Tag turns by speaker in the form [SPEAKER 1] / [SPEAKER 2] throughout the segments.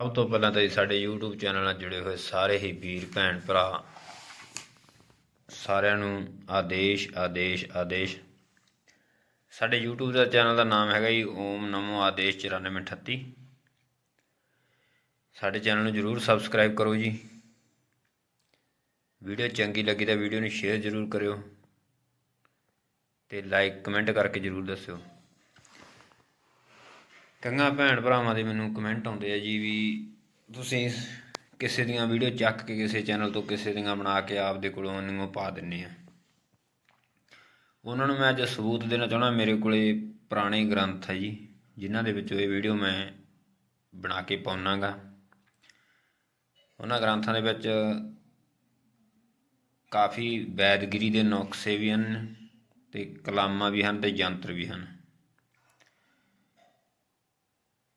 [SPEAKER 1] ਸਭ ਤੋਂ ਪਹਿਲਾਂ ਤਾਂ ਜੀ ਸਾਡੇ YouTube ਚੈਨਲ ਨਾਲ ਜੁੜੇ ਹੋਏ ਸਾਰੇ ਹੀ ਵੀਰ, ਭੈਣ, ਭਰਾ, ਸਾਰਿਆਂ ਨੂੰ ਆਦੇਸ਼ ਆਦੇਸ਼ ਆਦੇਸ਼। ਸਾਡੇ YouTube ਦਾ ਚੈਨਲ ਦਾ ਨਾਮ ਹੈਗਾ ਜੀ ਓਮ ਨਮੋ ਆਦੇਸ਼ 9438 ਸਾਡੇ ਚੈਨਲ ਨੂੰ ਜਰੂਰ ਸਬਸਕ੍ਰਾਈਬ ਕਰੋ ਜੀ। ਵੀਡੀਓ ਚੰਗੀ ਲੱਗੀ ਤਾਂ ਵੀਡੀਓ ਨੂੰ ਸ਼ੇਅਰ ਜਰੂਰ ਕਰਿਓ ਤੇ ਲਾਈਕ ਕਮੈਂਟ ਕਰਕੇ ਜਰੂਰ ਦੱਸਿਓ। ਕੰਗਾ ਭੈਣ ਭਰਾਵਾਂ ਦੇ ਮੈਨੂੰ ਕਮੈਂਟ ਆਉਂਦੇ ਆ ਜੀ ਵੀ ਤੁਸੀਂ ਕਿਸੇ ਦੀਆਂ ਵੀਡੀਓ ਚੱਕ ਕੇ ਕਿਸੇ ਚੈਨਲ ਤੋਂ ਕਿਸੇ ਦੀਆਂ ਬਣਾ ਕੇ ਆਪਦੇ ਕੋਲੋਂ ਉਹਨੂੰ ਪਾ ਦਿੰਨੇ ਆ। ਉਹਨਾਂ ਨੂੰ ਮੈਂ ਅੱਜ ਸਬੂਤ ਦੇਣਾ ਚਾਹਣਾ ਮੇਰੇ ਕੋਲੇ ਪੁਰਾਣੇ ਗ੍ਰੰਥ ਹੈ ਜੀ, ਜਿਨ੍ਹਾਂ ਦੇ ਵਿੱਚੋਂ ਇਹ ਵੀਡੀਓ ਮੈਂ ਬਣਾ ਕੇ ਪਾਉਣਾਗਾ। ਉਹਨਾਂ ਗ੍ਰੰਥਾਂ ਦੇ ਵਿੱਚ ਕਾਫੀ ਵੈਦਗਿਰੀ ਦੇ ਨੁਕਸੇ ਵੀ ਹਨ ਤੇ ਕਲਾਮਾਂ ਵੀ ਹਨ ਤੇ ਯੰਤਰ ਵੀ ਹਨ।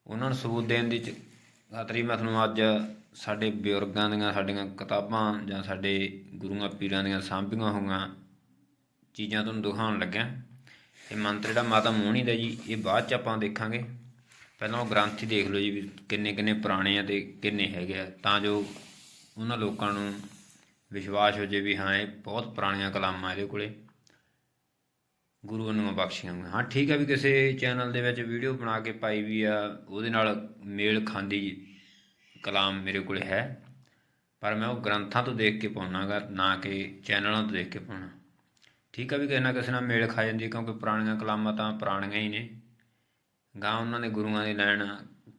[SPEAKER 1] ਉਹਨਾਂ ਨੂੰ ਸਬੂਤ ਦੇਣ ਦੀ ਚ- ਮੈਂ ਤੁਹਾਨੂੰ ਅੱਜ ਸਾਡੇ ਬਜ਼ੁਰਗਾਂ ਦੀਆਂ, ਸਾਡੀਆਂ ਕਿਤਾਬਾਂ ਜਾਂ ਸਾਡੇ ਗੁਰੂਆਂ ਪੀਰਾਂ ਦੀਆਂ ਸਾਂਭੀਆਂ ਹੋਈਆਂ ਚੀਜ਼ਾਂ ਤੁਹਾਨੂੰ ਦਿਖਾਉਣ ਲੱਗਿਆ। ਇਹ ਮੰਤਰ ਜਿਹੜਾ ਮਾਤਾ ਮੋਹਣੀ ਦਾ ਜੀ, ਇਹ ਬਾਅਦ ਚ ਆਪਾਂ ਦੇਖਾਂਗੇ। ਪਹਿਲਾਂ ਉਹ ਗ੍ਰੰਥ ਹੀ ਦੇਖ ਲਓ ਜੀ ਵੀ ਕਿੰਨੇ ਕਿੰਨੇ ਪੁਰਾਣੇ ਆ ਤੇ ਕਿੰਨੇ ਹੈਗੇ ਆ। ਤਾਂ ਜੋ ਉਹਨਾਂ ਲੋਕਾਂ ਨੂੰ ਵਿਸ਼ਵਾਸ ਹੋ ਜੇ ਵੀ ਹਾਂ, ਇਹ ਬਹੁਤ ਪੁਰਾਣੀਆਂ ਕਲਾਮਾਂ ਇਹਦੇ ਕੋਲੇ। ਗੁਰੂ ਨੂੰ ਬਖਸ਼ੀਆਂ ਹੋਈਆਂ। ਹਾਂ, ਠੀਕ ਹੈ ਵੀ ਕਿਸੇ ਚੈਨਲ ਦੇ ਵਿੱਚ ਵੀਡੀਓ ਬਣਾ ਕੇ ਪਾਈ ਵੀ ਆ, ਉਹਦੇ ਨਾਲ ਮੇਲ ਖਾਂਦੀ ਕਲਾਮ ਮੇਰੇ ਕੋਲ ਹੈ। ਪਰ ਮੈਂ ਉਹ ਗ੍ਰੰਥਾਂ ਤੋਂ ਦੇਖ ਕੇ ਪਾਉਣਾਗਾ, ਨਾ ਕਿ ਚੈਨਲਾਂ ਤੋਂ ਦੇਖ ਕੇ ਪਾਉਣਾ। ਠੀਕ ਆ ਵੀ ਕਿਸੇ ਨਾ ਕਿਸੇ ਨਾਲ ਮੇਲ ਖਾ ਜਾਂਦੀ ਹੈ, ਕਿਉਂਕਿ ਪੁਰਾਣੀਆਂ ਕਲਾਮਾਂ ਤਾਂ ਪੁਰਾਣੀਆਂ ਹੀ ਨੇ। ਗਾਂ ਉਹਨਾਂ ਦੇ ਗੁਰੂਆਂ ਦੀ ਲੈਣ,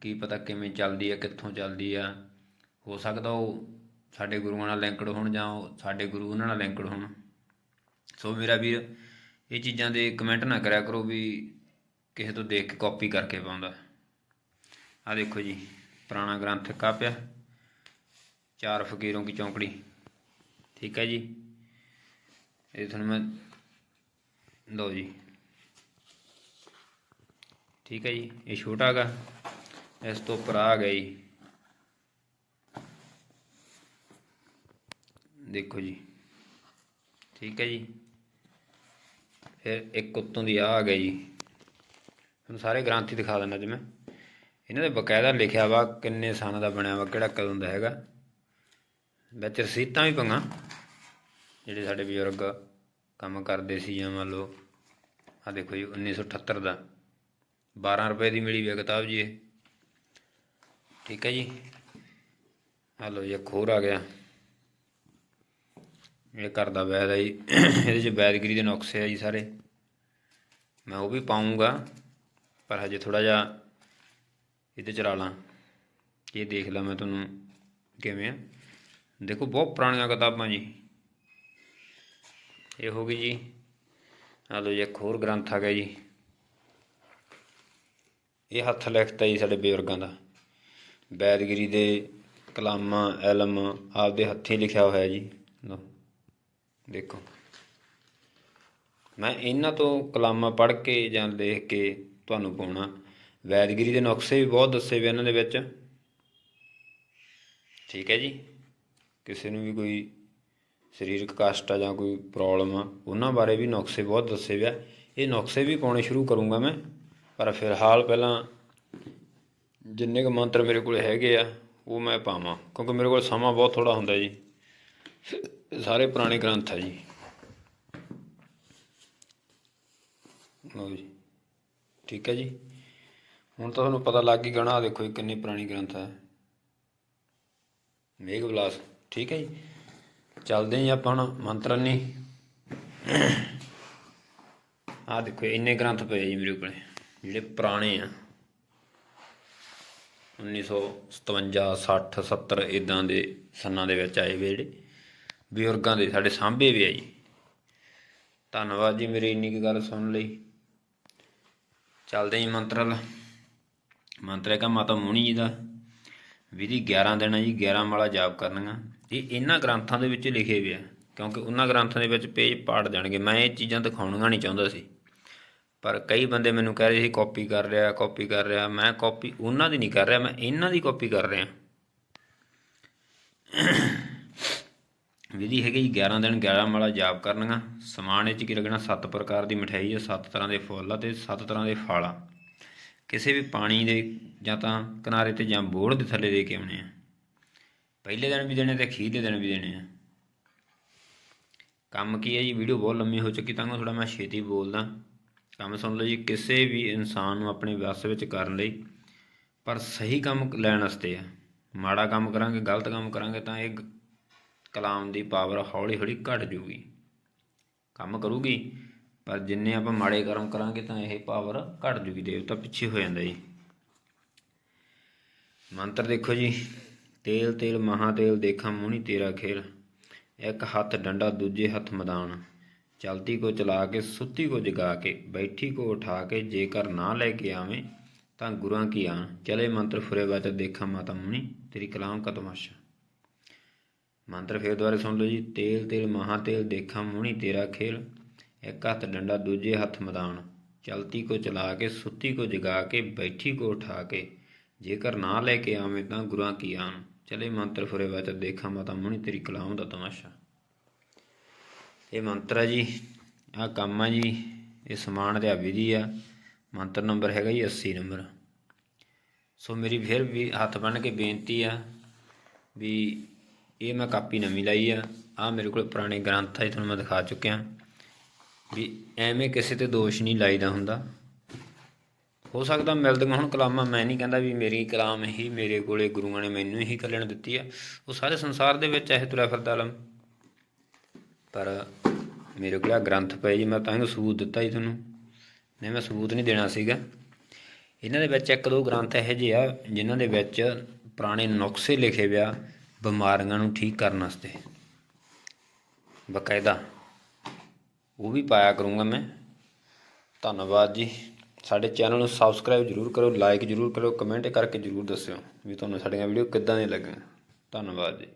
[SPEAKER 1] ਕੀ ਪਤਾ ਕਿਵੇਂ ਚੱਲਦੀ ਆ, ਕਿੱਥੋਂ ਚੱਲਦੀ ਆ। ਹੋ ਸਕਦਾ ਉਹ ਸਾਡੇ ਗੁਰੂਆਂ ਨਾਲ ਲਿੰਕਡ ਹੋਣ ਜਾਂ ਉਹ ਸਾਡੇ ਗੁਰੂ ਉਹਨਾਂ ਨਾਲ ਲਿੰਕਡ ਹੋਣ। ਸੋ ਮੇਰਾ ਵੀਰ ਇਹ ਚੀਜ਼ਾਂ ਦੇ ਕਮੈਂਟ ਨਾ ਕਰਿਆ ਕਰੋ ਵੀ ਕਿਸੇ ਤੋਂ ਦੇਖ ਕੇ ਕਾਪੀ ਕਰਕੇ ਪਾਉਂਦਾ। ਆ ਦੇਖੋ ਜੀ, ਪੁਰਾਣਾ ਗ੍ਰੰਥ ਕਾਪਿਆ, ਚਾਰ ਫਕੀਰੋਂ ਕੀ ਚੌਂਕੜੀ। ਠੀਕ ਹੈ ਜੀ? ਇਹ ਤੁਹਾਨੂੰ ਮੈਂ, ਲਓ ਜੀ। ਠੀਕ ਹੈ ਜੀ, ਇਹ ਛੋਟਾ ਹੈਗਾ ਇਸ ਤੋਂ ਉੱਪਰ ਆ ਗਈ ਦੇਖੋ ਜੀ। ਠੀਕ ਹੈ ਜੀ? ਫਿਰ ਇੱਕ ਉੱਤੋਂ ਦੀ ਆ ਆ ਗਈ ਜੀ। ਤੁਹਾਨੂੰ ਸਾਰੇ ਗ੍ਰੰਥ ਦਿਖਾ ਦਿੰਦਾ ਜਿਵੇਂ ਇਹਨਾਂ ਦੇ ਬਕਾਇਦਾ ਲਿਖਿਆ ਵਾ ਕਿੰਨੇ ਸਾਲਾਂ ਦਾ ਬਣਿਆ ਵਾ, ਕਿਹੜਾ ਕਦੋਂ ਦਾ ਹੈਗਾ। ਵਿੱਚ ਰਸੀਤਾਂ ਵੀ ਪੰਗਾ ਜਿਹੜੇ ਸਾਡੇ ਬਜ਼ੁਰਗ ਕੰਮ ਕਰਦੇ ਸੀ, ਜਾਂ ਮੰਨ ਲਓ ਆ ਦੇਖੋ ਜੀ 1978 ਦਾ। 12 ਰੁਪਏ ਦੀ ਮਿਲੀ ਵੀ ਕਿਤਾਬ ਜੀ ਇਹ। ਠੀਕ ਹੈ ਜੀ। ਆ ਲਓ ਜੀ, ਇੱਕ ਹੋਰ ਆ ਗਿਆ। ਇਹ ਦਾ ਵੈਦ ਹੈ ਜੀ। ਇਹਦੇ 'ਚ ਵੈਦਗਿਰੀ ਦੇ ਨੁਕਸੇ ਆ ਜੀ ਸਾਰੇ। ਮੈਂ ਉਹ ਵੀ ਪਾਉਂਗਾ ਪਰ ਹਜੇ ਥੋੜਾ ਜਿਹਾ ਇਹਦੇ ਚ ਲਾ ਲਾਂ। ਇਹ ਦੇਖ ਲਾਂ ਮੈਂ ਤੁਹਾਨੂੰ ਕਿਵੇਂ ਆ। ਦੇਖੋ, ਬਹੁਤ ਪੁਰਾਣੀਆਂ ਕਿਤਾਬਾਂ ਜੀ। ਇਹ ਹੋ ਗਈ ਜੀ। ਆ ਲਓ ਜੀ, ਇੱਕ ਹੋਰ ਗ੍ਰੰਥ ਆ ਗਿਆ ਜੀ। ਇਹ ਹੱਥ ਲਿਖਤਾ ਜੀ ਸਾਡੇ ਬਜ਼ੁਰਗਾਂ ਦਾ। ਵੈਦਗਿਰੀ ਦੇ ਕਲਾਮਾਂ ਇਲਮ ਆਪਦੇ ਹੱਥੀਂ ਲਿਖਿਆ ਹੋਇਆ ਜੀ। ਲਓ। ਦੇਖੋ। ਮੈਂ ਇਹਨਾਂ ਤੋਂ ਕਲਾਮਾਂ ਪੜ੍ਹ ਕੇ ਜਾਂ ਲਿਖ ਕੇ ਤੁਹਾਨੂੰ ਪਾਉਣਾ। ਵੈਦਗਿਰੀ ਦੇ ਨੁਕਸੇ ਵੀ ਬਹੁਤ ਦੱਸੇ ਹੋਏ ਇਹਨਾਂ ਦੇ ਵਿੱਚ। ਠੀਕ ਹੈ ਜੀ। ਕਿਸੇ ਨੂੰ ਵੀ ਕੋਈ ਸਰੀਰਕ ਕਸ਼ਟ ਆ ਜਾਂ ਕੋਈ ਪ੍ਰੋਬਲਮ ਆ, ਉਹਨਾਂ ਬਾਰੇ ਵੀ ਨੁਕਸੇ ਬਹੁਤ ਦੱਸੇ ਹੋਏ ਆ। ਇਹ ਨੁਕਸੇ ਵੀ ਪਾਉਣੇ ਸ਼ੁਰੂ ਕਰੂੰਗਾ ਮੈਂ। ਪਰ ਫਿਲਹਾਲ ਪਹਿਲਾਂ ਜਿੰਨੇ ਕੁ ਮੰਤਰ ਮੇਰੇ ਕੋਲ ਹੈਗੇ ਆ, ਉਹ ਮੈਂ ਪਾਵਾਂ। ਕਿਉਂਕਿ ਮੇਰੇ ਕੋਲ ਸਮਾਂ ਬਹੁਤ ਥੋੜਾ ਹੁੰਦਾ ਜੀ। ਸਾਰੇ ਪੁਰਾਣੇ ਗ੍ਰੰਥ ਆ ਜੀ। ਲਓ ਜੀ। ਠੀਕ ਹੈ ਜੀ। ਹੁਣ ਤਾਂ ਤੁਹਾਨੂੰ ਪਤਾ ਲੱਗ ਹੀ ਜਾਣਾ ਆਹ ਦੇਖੋ ਜੀ ਕਿੰਨੀ ਪੁਰਾਣੀ ਗ੍ਰੰਥ ਹੈ ਮੇਘ ਵਿਲਾਸ ਠੀਕ ਹੈ ਜੀ। ਚੱਲਦੇ ਹਾਂ ਜੀ ਆਪਾਂ ਹੁਣ ਮੰਤਰਨੀ ਆਹ ਦੇਖੋ ਇੰਨੇ ਗ੍ਰੰਥ ਪਏ ਜੀ ਮੇਰੇ ਕੋਲੇ, ਜਿਹੜੇ ਪੁਰਾਣੇ ਆ। 1957 60 70 ਇਦਾਂ ਦੇ ਸੰਨਾਂ ਦੇ ਵਿੱਚ ਆਏ ਵੇ ਜਿਹੜੇ। ਬਜ਼ੁਰਗਾਂ ਦੇ ਸਾਡੇ ਸਾਂਭੇ ਵੀ ਆ ਜੀ। ਧੰਨਵਾਦ ਜੀ ਮੇਰੀ ਇੰਨੀ ਕੁ ਗੱਲ ਸੁਣਨ ਲਈ। ਚੱਲਦੇ ਜੀ ਮੰਤਰ ਮੰਤਰ ਹੈਗਾ ਮਾਤਾ ਮੋਹਣੀ ਜੀ ਦਾ। ਵਿਧੀ 11 ਦਿਨ ਹੈ ਜੀ 11 ਮਾਲਾ ਜਾਪ ਕਰਨੀਆਂ। ਇਹ ਇਹਨਾਂ ਗ੍ਰੰਥਾਂ ਦੇ ਵਿੱਚ ਲਿਖੇ ਹੋਏ ਆ, ਕਿਉਂਕਿ ਉਹਨਾਂ ਗ੍ਰੰਥਾਂ ਦੇ ਵਿੱਚ ਪੇਜ ਪਾੜ ਜਾਣਗੇ ਮੈਂ ਇਹ ਚੀਜ਼ਾਂ ਦਿਖਾਉਣੀਆਂ ਨਹੀਂ ਚਾਹੁੰਦਾ ਸੀ। ਪਰ ਕਈ ਬੰਦੇ ਮੈਨੂੰ ਕਹਿ ਰਹੇ ਸੀ, ਕਾਪੀ ਕਰ ਰਿਹਾ, ਕਾਪੀ ਕਰ ਰਿਹਾ। ਮੈਂ ਕਾਪੀ ਉਹਨਾਂ ਦੀ ਨਹੀਂ ਕਰ ਰਿਹਾ, ਮੈਂ ਇਹਨਾਂ ਦੀ ਕਾਪੀ ਕਰ ਰਿਹਾ। ਵਿਧੀ ਹੈਗੀ ਜੀ 11 ਦਿਨ 11 ਮਾਲਾ ਜਾਪ ਕਰਨੀਆਂ। ਸਮਾਨ ਵਿੱਚ ਕੀ ਲੱਗਣਾ, ਸੱਤ ਪ੍ਰਕਾਰ ਦੀ ਮਠਿਆਈ ਹੈ ਸੱਤ ਤਰ੍ਹਾਂ ਦੇ ਫੁੱਲ ਆ ਤੇ 7 ਤਰ੍ਹਾਂ ਦੇ ਫਲ ਕਿਸੇ ਵੀ ਪਾਣੀ ਦੇ ਜਾਂ ਤਾਂ ਕਿਨਾਰੇ ਤੇ ਜਾਂ ਬੋਰਡ ਦੇ ਥੱਲੇ ਦੇ ਕੇ ਆਉਣੇ ਆ। ਪਹਿਲੇ ਦਿਨ ਵੀ ਦੇਣੇ ਤੇ ਅਖੀਰ ਦੇ ਦਿਨ ਵੀ ਦੇਣੇ ਆ। ਕੰਮ ਕੀ ਹੈ ਜੀ, ਵੀਡੀਓ ਬਹੁਤ ਲੰਮੀ ਹੋ ਚੁੱਕੀ, ਤਾਂ ਥੋੜਾ ਮੈਂ ਛੇਤੀ ਬੋਲਦਾ। ਕੰਮ ਸੁਣ ਲਓ ਜੀ, ਕਿਸੇ ਵੀ ਇਨਸਾਨ ਨੂੰ ਆਪਣੇ ਵੱਸ ਵਿੱਚ ਕਰਨ ਲਈ ਪਰ ਸਹੀ ਕੰਮ ਲੈਣ ਵਾਸਤੇ ਆ। ਮਾੜਾ ਕੰਮ ਕਰਾਂਗੇ, ਗਲਤ ਕੰਮ ਕਰਾਂਗੇ, ਤਾਂ ਇਹ ਗ- ਕਲਾਮ ਦੀ ਪਾਵਰ ਹੌਲੀ ਹੌਲੀ ਘਟ ਜੂਗੀ। ਕੰਮ ਕਰੂਗੀ, ਪਰ ਜਿੰਨੇ ਆਪਾਂ ਮਾੜੇ ਕਰਮ ਕਰਾਂਗੇ ਤਾਂ ਇਹ ਪਾਵਰ ਘਟ ਜੂਗੀ, ਦੇਵਤਾ ਪਿੱਛੇ ਹੋ ਜਾਂਦਾ ਜੀ। ਮੰਤਰ ਦੇਖੋ ਜੀ, ਤੇਲ ਤੇਲ, ਮਹਾ ਤੇਲ, ਦੇਖਾਂ ਮੂੰਹਣੀ ਤੇਰਾ ਖੇਲ। ਇੱਕ ਹੱਥ ਡੰਡਾ, ਦੂਜੇ ਹੱਥ ਮਦਾਨ। ਚਲਤੀ ਕੋ ਚਲਾ ਕੇ, ਸੁੱਤੀ ਕੋ ਜਗਾ ਕੇ, ਬੈਠੀ ਕੋ ਉਠਾ ਕੇ, ਜੇਕਰ ਨਾ ਲੈ ਕੇ ਆਵੇਂ ਤਾਂ ਗੁਰਾਂ ਕੀ ਆਣ। ਚਲੇ ਮੰਤਰ ਫੁਰੇ ਵਿੱਚ ਦੇਖਾਂ ਮਾਤਾ ਮੁਨੀ ਤੇਰੀ ਕਲਾਮ ਕਾ ਤਮਾਸ਼ਾ ਮੰਤਰ ਫੇਰ ਦੁਬਾਰਾ ਸੁਣ ਲਓ ਜੀ। ਤੇਲ ਤੇਲ, ਮਹਾ ਤੇਲ, ਦੇਖਾਂ ਮੂੰਹਣੀ ਤੇਰਾ ਖੇਲ। ਇੱਕ ਹੱਥ ਡੰਡਾ, ਦੂਜੇ ਹੱਥ ਮਦਾਨ। ਚਲਤੀ ਕੋ ਚਲਾ ਕੇ, ਸੁੱਤੀ ਕੋ ਜਗਾ ਕੇ, ਬੈਠੀ ਕੋ ਉਠਾ ਕੇ। ਜੇਕਰ ਨਾ ਲੈ ਕੇ ਆਵੇਂ ਤਾਂ ਗੁਰਾਂ ਕੀ ਆਣ ਚਲੇ ਮੰਤਰ ਫੁਰੇ ਵਿੱਚ ਦੇਖਾਂ ਮਾਤਾ ਮੁਨੀ ਤੇਰੀ ਕਲਾਮ ਦਾ ਤਮਾਸ਼ਾ। ਇਹ ਮੰਤਰ ਹੈ ਜੀ। ਆਹ ਕੰਮ ਆ ਜੀ। ਇਹ ਸਮਾਨ ਤੇ ਵਿਧੀ ਆ। ਮੰਤਰ ਨੰਬਰ ਹੈਗਾ ਜੀ 80 ਨੰਬਰ। ਸੋ ਮੇਰੀ ਫਿਰ ਵੀ ਹੱਥ ਬੰਨ੍ਹ ਕੇ ਬੇਨਤੀ ਆ ਵੀ ਇਹ ਮੈਂ ਕਾਪੀ ਨਵੀਂ ਲਾਈ ਆ। ਆ ਮੇਰੇ ਕੋਲ ਪੁਰਾਣੇ ਗ੍ਰੰਥ ਆ ਜੀ ਤੁਹਾਨੂੰ ਮੈਂ ਦਿਖਾ ਚੁੱਕਿਆ। ਵੀ ਐਵੇਂ ਕਿਸੇ ਤੇ ਦੋਸ਼ ਨਹੀਂ ਲਾਈਦਾ ਹੁੰਦਾ। ਹੋ ਸਕਦਾ ਮਿਲਦੀਆਂ ਹੁਣ ਕਲਾਮਾਂ, ਮੈਂ ਨਹੀਂ ਕਹਿੰਦਾ ਵੀ ਮੇਰੀ ਕਲਾਮ ਹੀ ਮੇਰੇ ਕੋਲੇ ਗੁਰੂਆਂ ਨੇ ਮੈਨੂੰ ਹੀ ਕੱਲਣ ਦਿੱਤੀ ਆ। ਉਹ ਸਾਰੇ ਸੰਸਾਰ ਦੇ ਵਿੱਚ ਇਹ ਤੁਰਿਆ ਫਿਰਦਾ ਇਲਮ ਪਰ ਮੇਰੇ ਕੋਲ ਆ ਗ੍ਰੰਥ ਪਏ ਜੀ, ਮੈਂ ਤਾਂ ਹੀ ਸਬੂਤ ਦਿੱਤਾ ਜੀ ਤੁਹਾਨੂੰ। ਨਹੀਂ, ਮੈਂ ਸਬੂਤ ਨਹੀਂ ਦੇਣਾ ਸੀਗਾ। ਇਹਨਾਂ ਦੇ ਵਿੱਚ ਇੱਕ ਦੋ ਗ੍ਰੰਥ ਇਹੋ ਜਿਹੇ ਆ, ਜਿਨ੍ਹਾਂ ਦੇ ਵਿੱਚ ਪੁਰਾਣੇ ਨੁਕਸੇ ਲਿਖੇ ਵਿਆ ਬਿਮਾਰੀਆਂ ਨੂੰ ਠੀਕ ਕਰਨ ਵਾਸਤੇ। ਬਕਾਇਦਾ। ਉਹ ਵੀ ਪਾਇਆ ਕਰੂੰਗਾ ਮੈਂ। ਧੰਨਵਾਦ ਜੀ। ਸਾਡੇ ਚੈਨਲ ਨੂੰ ਸਬਸਕ੍ਰਾਈਬ ਜਰੂਰ ਕਰੋ ਲਾਈਕ ਜਰੂਰ ਕਰੋ ਕਮੈਂਟ ਕਰਕੇ ਜਰੂਰ ਦੱਸਿਓ ਵੀ ਤੁਹਾਨੂੰ ਸਾਡੀਆਂ ਵੀਡੀਓ ਕਿੱਦਾਂ ਦੀਆਂ ਲੱਗੀਆਂ। ਧੰਨਵਾਦ ਜੀ।